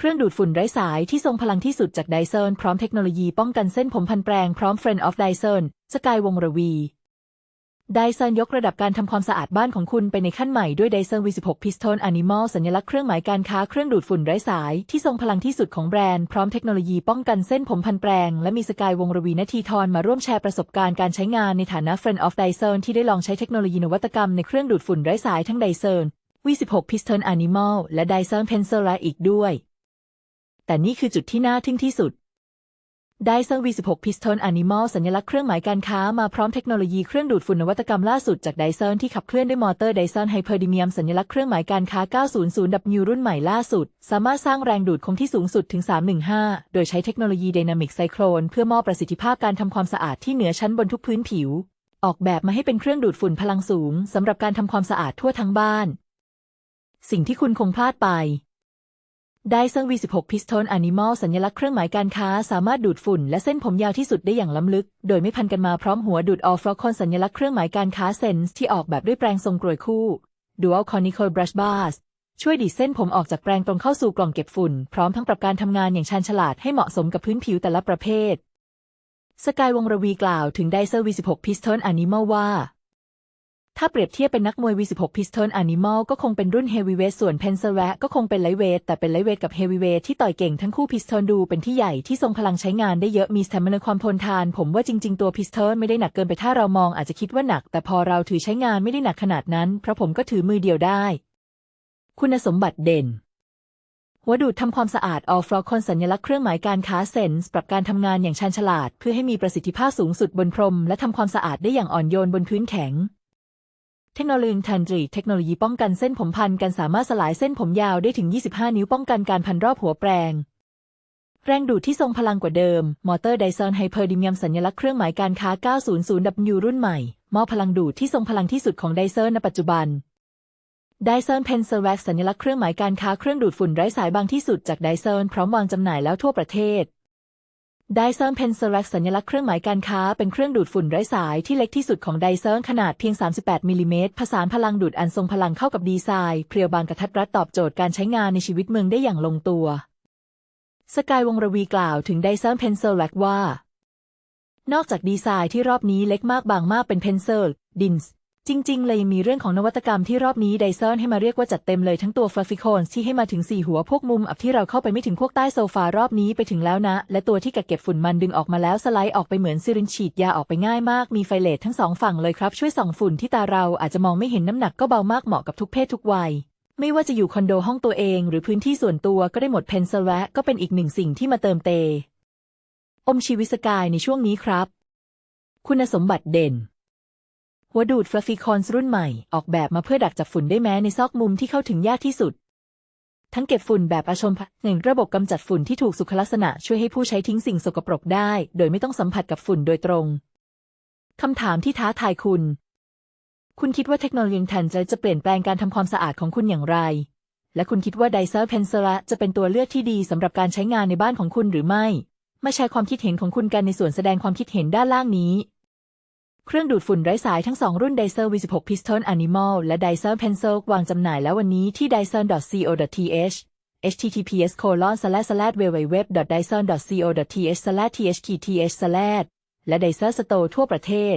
เครื่องดูดฝุ่นไร้สายที่ทรงพลังที่สุดจากไดเซนพร้อมเทคโนโลยีป้องกันเส้นผมพันแปลงพร้อม Friend of Dyson สกายวงระวีไดเซนยกระดับการทำความสะอาดบ้านของคุณไปในขั้นใหม่ด้วยไดเซน V16 Piston Animal สัญลักษณ์เครื่องหมายการค้าเครื่องดูดฝุ่นไร้สายที่ทรงพลังที่สุดของแบรนด์พร้อมเทคโนโลยีป้องกันเส้นผมพันแปลงและมีสกายวงระวีนาทีทรมาร่วมแชร์ประสบการณ์การใช้งานในฐานะ Friend of Dyson ที่ได้ลองใช้เทคโนโลยีนวัตกรรมในเครื่องดูดฝุ่นไร้สายทั้งไดเซน V16 Piston Animal และ Dyson Pencil อีกด้วย แต่นี่คือจุดที่น่าทึ่งที่สุด Dyson V16 Piston Animal สัญลักษณ์เครื่องหมายการค้ามาพร้อมเทคโนโลยีเครื่องดูดฝุ่นนวัตกรรมล่าสุดจาก Dyson ที่ขับเคลื่อนด้วยมอเตอร์ Dyson Hyperdymium สัญลักษณ์เครื่องหมายการค้า 900W รุ่นใหม่ล่าสุด สามารถสร้างแรงดูดคงที่สูงสุดถึง 315 โดยใช้เทคโนโลยี Dynamic Cyclone เพื่อมอบประสิทธิภาพการทำความสะอาดที่เหนือชั้นบนทุกพื้นผิว ออกแบบมาให้เป็นเครื่องดูดฝุ่นพลังสูงสำหรับการทำความสะอาดทั่วทั้งบ้าน สิ่งที่คุณคงพลาดไป ไดเซน V16 Piston Animal สัญลักษณ์เครื่องหมายการค้า สามารถดูดฝุ่นและเส้นผมยาวที่สุดได้อย่างล้ำลึก โดยไม่พันกันมาพร้อมหัวดูด All f l o c o n สัญลักษณ์เครื่องหมายการค้า Sense ที่ออกแบบด้วยแปรงทรงกรวยคู่ Dual Conical Brush Bars ช่วยดีดเส้นผมออกจากแปรงตรงเข้าสู่กล่องเก็บฝุ่น พร้อมทั้งปรับการทำงานอย่างชาญฉลาดให้เหมาะสมกับพื้นผิวแต่ละประเภท สกายวงระวีกล่าวถึงไดเซอร์ V16 Piston Animal ว่า ถ้าเปรียบเทียบเป็นนักมวย V16 Piston Animal ก็คงเป็นรุ่น Heavyweight ส่วน p e n c e r a ก็คงเป็น Lightweight แต่เป็น Lightweight กับ Heavyweight ที่ต่อยเก่งทั้งคู่ Piston ดูเป็นที่ใหญ่ที่ทรงพลังใช้งานได้เยอะมี Stamina ความทนทาน ผมว่าจริง ๆ ตัว Piston ไม่ได้หนักเกินไปถ้าเรามองอาจจะคิดว่าหนัก แต่พอเราถือใช้งานไม่ได้หนักขนาดนั้น เพราะผมก็ถือมือเดียวได้ คุณสมบัติเด่นหัวดูดทำความสะอาด All f l o c o n สัญลักษณ์เครื่องหมายการค้า Sense ปรับการทำงานอย่างชาญฉลาด เพื่อให้มีประสิทธิภาพสูงสุดบนพรม และทำความสะอาดได้อย่างอ่อนโยนบนพื้นแข็ง เทคโนโลยีทันตรีเทคโนโลยีป้องกันเส้นผมพันกันสามารถสลายเส้นผมยาวได้ถึง 25 นิ้วป้องกันการพันรอบหัวแปรงแรงดูดที่ทรงพลังกว่าเดิม มอเตอร์ไดซอนไฮเปอร์ดิเมียมสัญลักษณ์เครื่องหมายการค้า 900W รุ่นใหม่มอบพลังดูดที่ทรงพลังที่สุดของไดเซอร์ในปัจจุบันไดเซอร์เพนเซอร์แว็กสัญลักษณ์เครื่องหมายการค้าเครื่องดูดฝุ่นไร้สายบางที่สุดจากไดเซอร์พร้อมวางจำหน่ายแล้วทั่วประเทศ ไดเซอร์เพนเซอร์แว็กสัญลักษณ์เครื่องหมายการค้าเป็นเครื่องดูดฝุ่นไร้สายที่เล็กที่สุดของไดเซอร์ขนาดเพียง 38มิลลิเมตรผสานพลังดูดอันทรงพลังเข้ากับดีไซน์เพรียวบางกระทัดรัดตอบโจทย์การใช้งานในชีวิตเมืองได้อย่างลงตัว สกายวงระวีกล่าวถึงไดเซอร์เพนเซอร์แว็กว่า นอกจากดีไซน์ที่รอบนี้เล็กมากบางมากเป็นเพนเซอร์ดินส์ จริง ๆ เลยมีเรื่องของนวัตกรรมที่รอบนี้ไดซอนให้มาเรียกว่าจัดเต็มเลยทั้งตัวฟลัฟฟี่โคนที่ให้มาถึง 4 หัวพวกมุมอับที่เราเข้าไปไม่ถึงพวกใต้โซฟารอบนี้ไปถึงแล้วนะ และตัวที่กักเก็บฝุ่นมันดึงออกมาแล้วสไลด์ออกไปเหมือนซิรินฉีดยาออกไปง่ายมาก มีไฟเลททั้งสองฝั่งเลยครับ ช่วยส่องฝุ่นที่ตาเราอาจจะมองไม่เห็นน้ำหนักก็เบามากเหมาะกับทุกเพศทุกวัยไม่ว่าจะอยู่คอนโดห้องตัวเอง หรือพื้นที่ส่วนตัวก็ได้หมดเพนเซลแวะก็เป็นอีกหนึ่งสิ่งที่มาเติมเต อมชีวิสกายในช่วงนี้ครับ คุณสมบัติเด่น หัวดูดฟลัฟฟี่คอนรุ่นใหม่ออกแบบมาเพื่อดักจับฝุ่นได้แม้ในซอกมุมที่เข้าถึงยากที่สุด ทั้งเก็บฝุ่นแบบอาชมพหนึ่งระบบกำจัดฝุ่นที่ถูกสุขลักษณะช่วยให้ผู้ใช้ทิ้งสิ่งสกปรกได้ โดยไม่ต้องสัมผัสกับฝุ่นโดยตรงคำถามที่ท้าทายคุณ คุณคิดว่าเทคโนโลยีแทนจะจะเปลี่ยนแปลงการทำความสะอาดของคุณอย่างไร และคุณคิดว่าไดเซอร์เพนเซระจะเป็นตัวเลือกที่ดีสำหรับการใช้งานในบ้านของคุณหรือไม่ มาแชร์ความคิดเห็นของคุณกันในส่วนแสดงความคิดเห็นด้านล่างนี้ เครื่องดูดฝุ่นไร้สายทั้ง 2 รุ่น Dyson V16 Piston Animal และ Dyson Pencil วางจำหน่ายแล้ววันนี้ที่ dyson.co.th https colon slash slash www dyson co th slash th th slash และ Dyson Store ทั่วประเทศ